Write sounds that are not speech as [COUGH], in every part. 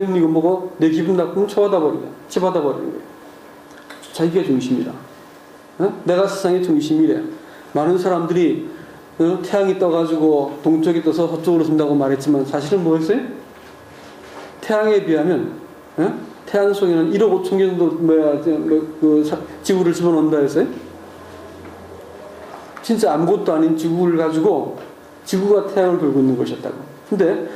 이거 보고 내 기분 나쁘면 쳐받아 버리고 치받아 버리는 거예요. 자기가 중심이다. 어? 내가 세상의 중심이래. 많은 사람들이 어? 태양이 떠가지고 동쪽이 떠서 서쪽으로 든다고 말했지만 사실은 뭐였어요? 태양에 비하면 어? 태양 속에는 1억 5천 개 정도 뭐야 저, 뭐, 그 사- 지구를 집어넣는다 했어요? 진짜 아무것도 아닌 지구를 가지고 지구가 태양을 돌고 있는 것이었다고. 근데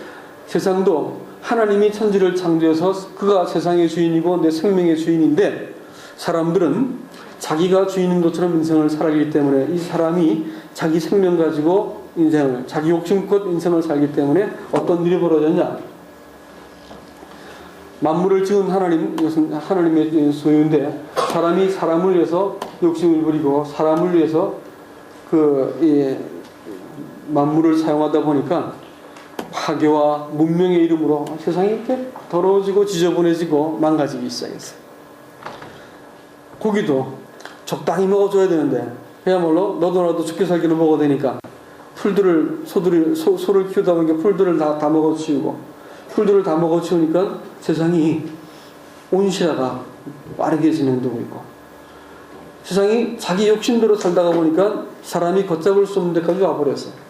세상도 하나님이 천지를 창조해서 그가 세상의 주인이고 내 생명의 주인인데 사람들은 자기가 주인인 것처럼 인생을 살아가기 때문에 이 사람이 자기 생명 가지고 인생을 자기 욕심껏 인생을 살기 때문에 어떤 일이 벌어졌냐? 만물을 지은 하나님 이것은 하나님의 소유인데 사람이 사람을 위해서 욕심을 부리고 사람을 위해서 그 이, 만물을 사용하다 보니까 화교와 문명의 이름으로 세상이 이렇게 더러워지고 지저분해지고 망가지기 시작했어요. 고기도 적당히 먹어줘야 되는데 그야말로 너도 나도 죽게 살기로 먹어야 되니까 풀들을 소들을 소, 소를 키우다 보니까 풀들을 다, 다 먹어치우고 풀들을 다 먹어치우니까 세상이 온실화가 빠르게 진행되고 있고 세상이 자기 욕심대로 살다가 보니까 사람이 걷잡을 수 없는 데까지 와버렸어요.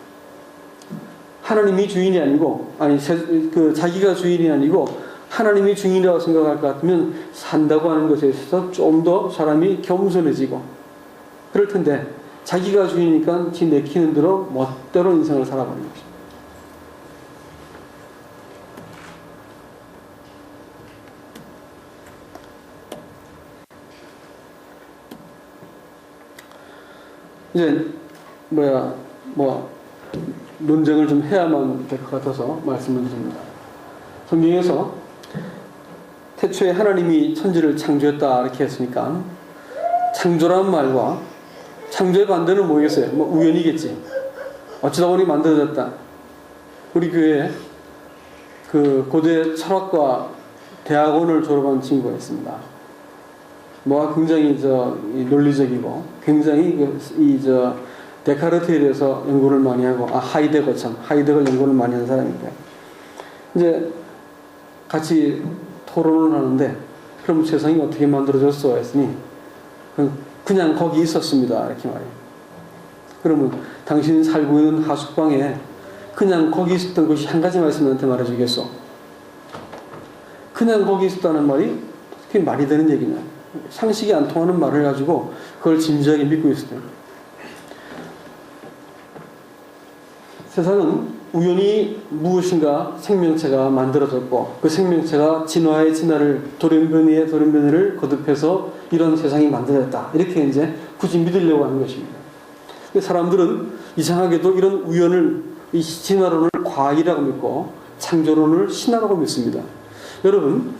하나님이 주인이 아니고 아니 세- 그 자기가 주인이 아니고 하나님이 주인이라고 생각할 것 같으면 산다고 하는 것에 있어서 좀 더 사람이 겸손해지고 그럴 텐데 자기가 주인이니까 지 내키는 대로 멋대로 인생을 살아버리는 것입니다. 이제 뭐야 뭐 논쟁을 좀 해야만 될 것 같아서 말씀을 드립니다. 성경에서 태초에 하나님이 천지를 창조했다 이렇게 했으니까 창조라는 말과 창조의 반대는 뭐겠어요? 뭐 우연이겠지. 어쩌다 보니 만들어졌다. 우리 교회에 그 고대 철학과 대학원을 졸업한 친구가 있습니다. 뭐가 굉장히 저이 논리적이고 굉장히 그 이저 데카르트에 대해서 연구를 많이 하고 아 하이데거 참 하이데거 연구를 많이 한 사람인데 이제 같이 토론을 하는데 그럼 세상이 어떻게 만들어졌어 했으니 그냥- 거기 있었습니다 이렇게 말해요. 그러면 당신이 살고 있는 하숙방에 그냥 거기 있었던 것이 한 있으면 나한테 말해주겠어. 그냥 거기 있었다는 말이 그게 말이 되는 얘기냐. 상식이 안 통하는 말을 가지고 그걸 진지하게 믿고 있어요. 세상은 우연히 무엇인가 생명체가 만들어졌고 그 생명체가 진화의 진화를 돌연변이의 돌연변이를 거듭해서 이런 세상이 만들어졌다. 이렇게 이제 굳이 믿으려고 하는 것입니다. 사람들은 이상하게도 이런 우연을 이 진화론을 과학이라고 믿고 창조론을 신화라고 믿습니다. 여러분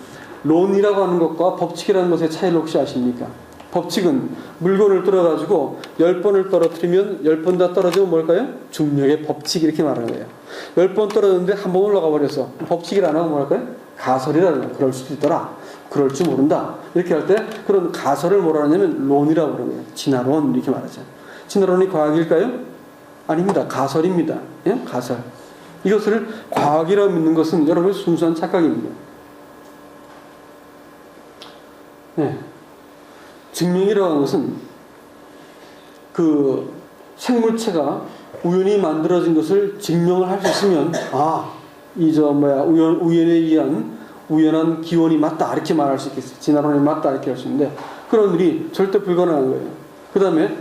론이라고 하는 것과 법칙이라는 것의 차이를 혹시 아십니까? 법칙은 물건을 떨어가지고 열 번을 떨어뜨리면 열 번 다 떨어지면 뭘까요? 중력의 법칙 이렇게 말하는 거예요. 열 번 떨어졌는데 한 번 올라가. 법칙을 안 하고 뭐랄까요? 가설이라는. 그럴 수도 있더라. 그럴 줄 모른다. 이렇게 할 때 그런 가설을 뭐라 하냐면 론이라고 그러는 거예요. 진화론 이렇게 말하죠. 진화론이 과학일까요? 아닙니다. 가설입니다. 예? 가설. 이것을 과학이라고 믿는 것은 여러분 순수한 착각입니다. 네. 증명이라고 하는 것은 그 생물체가 우연히 만들어진 것을 증명을 할 수 있으면 아, 이 저 뭐야 우연 우연에 의한 우연한 기원이 맞다 이렇게 말할 수 있겠어요. 진화론이 맞다 이렇게 할 수 있는데 그런 일이 절대 불가능한 거예요. 그 다음에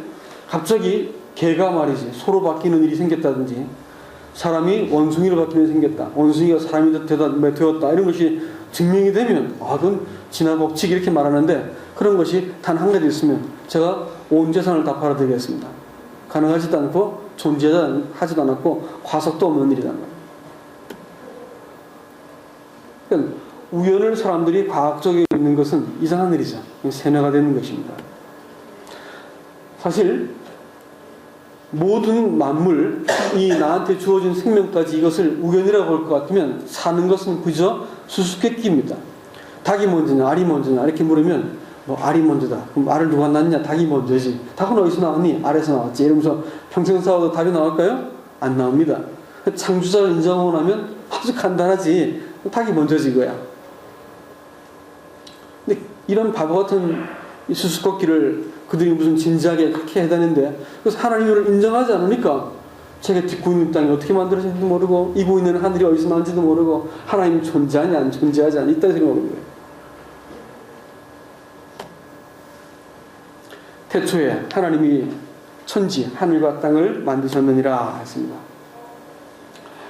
갑자기 개가 말이지 소로 바뀌는 일이 생겼다든지 사람이 원숭이로 바뀌는 일이 생겼다. 원숭이가 사람이 되다, 뭐 되었다. 이런 것이 증명이 되면 아, 그건 진화 법칙 이렇게 말하는데 그런 것이 단 한 가지 있으면 제가 온 재산을 다 팔아드리겠습니다. 가능하지도 않고 존재하지도 않았고 화석도 없는 일이란 말이에요. 그러니까 우연을 사람들이 과학적으로 믿는 것은 이상한 일이죠. 세뇌가 되는 것입니다. 사실 모든 만물, 이 나한테 주어진 생명까지 이것을 우연이라고 볼 것 같으면 사는 것은 그저 수수께끼입니다. 닭이 먼저냐, 알이 먼저냐 이렇게 물으면 뭐 알이 먼저다. 그럼 알을 누가 낳느냐? 닭이 먼저지. 닭은 어디서 나왔니? 알에서 나왔지. 이러면서 평생 싸워도 답이 나올까요? 안 나옵니다. 창조자를 인정하고 나면 아주 간단하지. 닭이 먼저지 거야. 근데 이런 바보 같은 이 수수께끼를 그들이 무슨 진지하게 그렇게 해다는데 그래서 하나님을 인정하지 않으니까 제가 딛고 있는 땅이 어떻게 만들어진지도 모르고 이고 있는 하늘이 어디서 나는지도 모르고 하나님 존재하냐 안 존재하지 않냐 이따 생각하는 거예요. 태초에 하나님이 천지 하늘과 땅을 만드셨느니라 했습니다.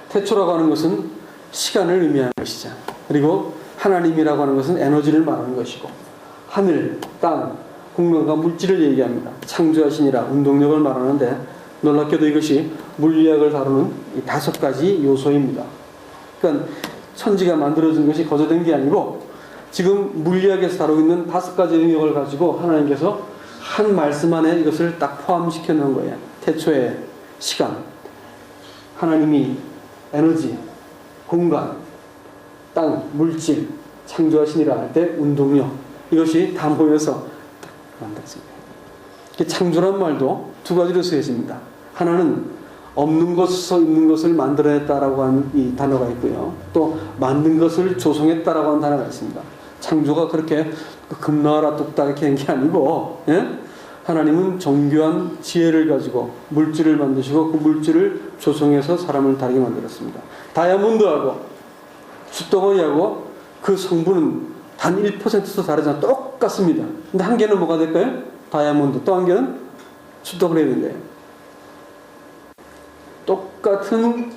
태초라고 하는 것은 시간을 의미하는 것이죠. 그리고 하나님이라고 하는 것은 에너지를 말하는 것이고 하늘, 땅, 공간과 물질을 얘기합니다. 창조하시니라 운동력을 말하는데 놀랍게도 이것이 물리학을 다루는 이 다섯 가지 요소입니다. 그러니까 천지가 만들어진 것이 거저된 게 아니고 지금 물리학에서 다루고 있는 다섯 가지 영역을 가지고 하나님께서 한 말씀 안에 이것을 딱 포함시켜 놓은 거예요. 태초의 시간, 하나님이 에너지, 공간, 땅, 물질, 창조하시니라 할 때 운동력 이것이 다 모여서 만들었습니다. 창조란 말도 두 가지로 쓰여집니다. 하나는 없는 것에서 있는 것을 만들어냈다라고 하는 이 단어가 있고요. 또 만든 것을 조성했다라고 하는 단어가 있습니다. 창조가 그렇게 금나라 뚝딱 이렇게 한 게 아니고 예? 하나님은 정교한 지혜를 가지고 물질을 만드시고 그 물질을 조성해서 사람을 다르게 만들었습니다. 다이아몬드하고 숫덩어리하고 그 성분은 단 1%도 다르지 않아 똑같습니다. 근데 한 개는 뭐가 될까요? 다이아몬드. 또 한 개는 숫덩어리가 된대요. 똑같은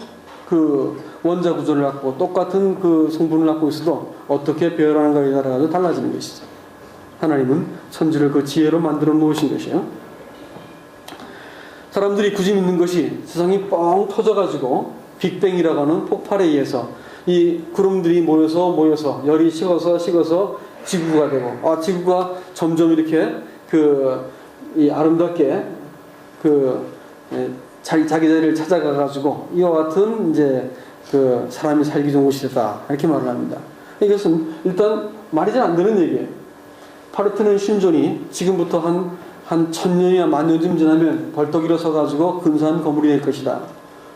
그 원자 구조를 갖고 똑같은 그 성분을 갖고 있어도 어떻게 배열하는가에 따라 달라지는 것이죠. 하나님은 천지를 그 지혜로 만들어 놓으신 것이에요. 사람들이 굳이 믿는 것이 세상이 뻥 터져가지고 빅뱅이라고 하는 폭발에 의해서 이 구름들이 모여서 모여서 열이 식어서 식어서 지구가 되고 아 지구가 점점 이렇게 그 이 아름답게 그 예, 자기 자기 자리를 찾아가 가지고 이와 같은 이제 그 사람이 살기 좋은 곳이 됐다 이렇게 말을 합니다. 이것은 일단 말이 잘 안 되는 얘기예요. 파르테논 신전이 지금부터 한, 한 천년이나 만년쯤 지나면 벌떡 일어서 가지고 근사한 건물이 될 것이다.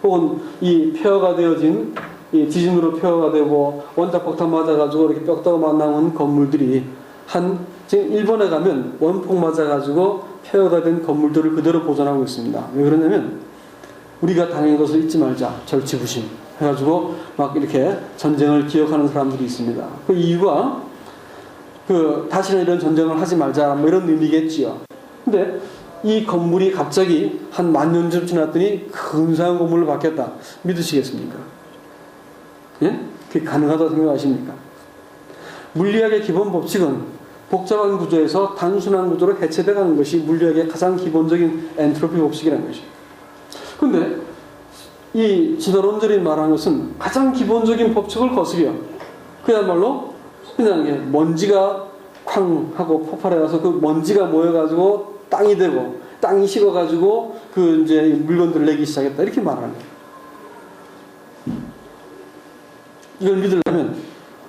혹은 이 폐허가 되어진 이 지진으로 폐허가 되고 원자 폭탄 맞아가지고 이렇게 뼈다가 나온 건물들이 한 지금 일본에 가면 원폭 맞아가지고 폐허가 된 건물들을 그대로 보존하고 있습니다. 왜 그러냐면 우리가 당한 것을 잊지 말자 절치부심 해가지고 막 이렇게 전쟁을 기억하는 사람들이 있습니다. 그 이유가 그 다시는 이런 전쟁을 하지 말자 뭐 이런 의미겠지요. 근데 이 건물이 갑자기 한 만 년쯤 지났더니 근사한 건물로 바뀌었다. 믿으시겠습니까? 예? 그게 가능하다고 생각하십니까? 물리학의 기본 법칙은 복잡한 구조에서 단순한 구조로 해체돼 가는 것이 물리학의 가장 기본적인 엔트로피 법칙이라는 것이에요. 근데 이 진화론자들이 말하는 것은 가장 기본적인 법칙을 거스려 그야말로 그냥 먼지가 쾅 하고 폭발해서 그 먼지가 모여가지고 땅이 되고 땅이 식어가지고 그 이제 물건들을 내기 시작했다 이렇게 말하는 거예요. 이걸 믿으려면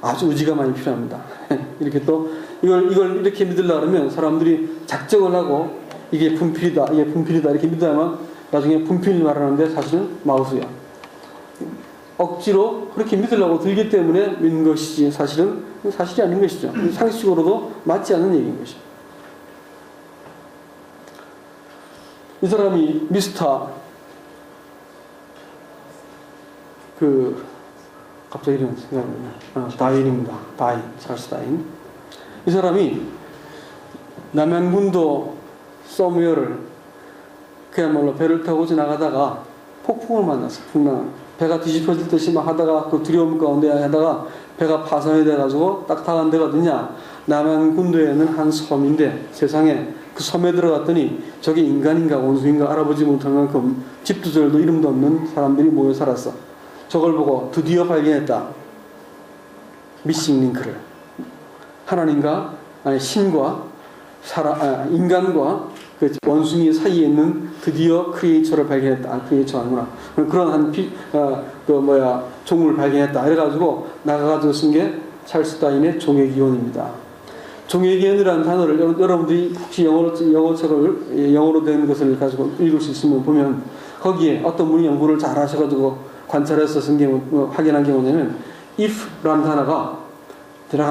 아주 의지가 많이 필요합니다. [LAUGHS] 이렇게 또 이걸 이걸 이렇게 믿으려면 사람들이 작정을 하고 이게 분필이다, 이게 분필이다 이렇게 믿어야만 나중에 분필 말하는데 사실은 마우스야. 억지로 그렇게 믿으려고 들기 때문에 믿는 것이지 사실은 사실이 아닌 것이죠. 상식적으로도 맞지 않는 얘기인 것이죠. 이 사람이 미스터 그 갑자기 이름 생각이 나. 아, 다인입니다. 다인, 찰스 다인. 이 사람이 남양군도 서무열을 그야말로 배를 타고 지나가다가 폭풍을 만났어. 풍랑. 배가 뒤집어질 듯이 막 하다가 그 두려움 가운데 하다가 배가 파손이 돼가지고 딱 당한 데가 어디냐. 남양군도에는 한 섬인데 세상에 그 섬에 들어갔더니 저게 인간인가 원수인가 알아보지 못한 만큼 집도 절도 이름도 없는 사람들이 모여 살았어. 저걸 보고 드디어 발견했다. 미싱 링크를. 하나님과, 아니, 신과, 사람, 아, 인간과 그 원숭이 사이에 있는 드디어 크리에이처를 발견했다. 아, 크리에이처 아니구나. 그런 한 피, 어, 그 뭐야, 종을 발견했다. 그래가지고 나가가지고 쓴 게 찰스 다인의 종의 기원입니다. 종의 기원이라는 단어를 여러분들이 혹시 영어로, 영어 책을, 영어로 된 것을 가지고 읽을 수 있으면 보면 거기에 어떤 분이 연구를 잘 하셔가지고 관찰해서 쓴 게, 뭐, 확인한 게 뭐냐면 if라는 단어가 들어가면